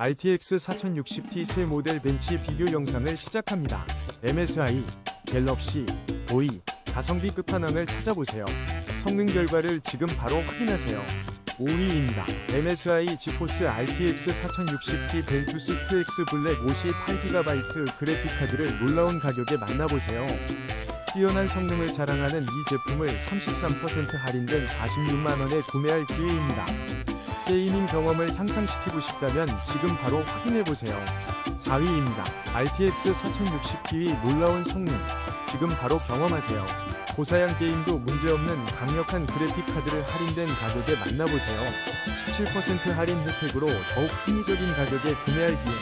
RTX 4060T 새 모델 벤치 비교 영상을 시작합니다. MSI, 갤럭시, 보이, 가성비 끝판왕을 찾아보세요. 성능 결과를 지금 바로 확인하세요. 5위입니다. MSI 지포스 RTX 4060T 벤투스 2X 블랙 58GB 그래픽 카드를 놀라운 가격에 만나보세요. 뛰어난 성능을 자랑하는 이 제품을 33% 할인된 46만원에 구매할 기회입니다. 게이밍 경험을 향상시키고 싶다면 지금 바로 확인해보세요. 4위입니다. RTX 4060T의 놀라운 성능. 지금 바로 경험하세요. 고사양 게임도 문제없는 강력한 그래픽 카드를 할인된 가격에 만나보세요. 17% 할인 혜택으로 더욱 합리적인 가격에 구매할 기회.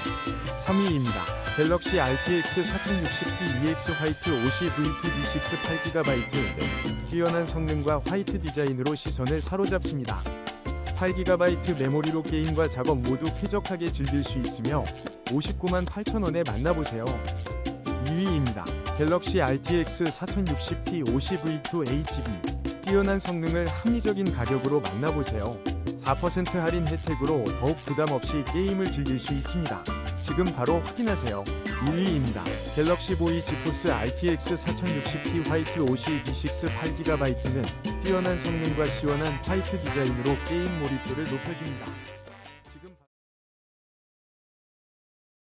3위입니다. 갤럭시 RTX 4060T EX 화이트 50V2D6 8GB 뛰어난 성능과 화이트 디자인으로 시선을 사로잡습니다. 8GB 메모리로 게임과 작업 모두 쾌적하게 즐길 수 있으며 59만 8천원에 만나보세요. 2위입니다. 갤럭시 RTX 4060T 50V2 HB 뛰어난 성능을 합리적인 가격으로 만나보세요. 4% 할인 혜택으로 더욱 부담 없이 게임을 즐길 수 있습니다. 지금 바로 확인하세요. 1위입니다. 갤럭시 보이 지포스 RTX 4060T 화이트 50D6 8GB는 뛰어난 성능과 시원한 화이트 디자인으로 게임 몰입도를 높여줍니다.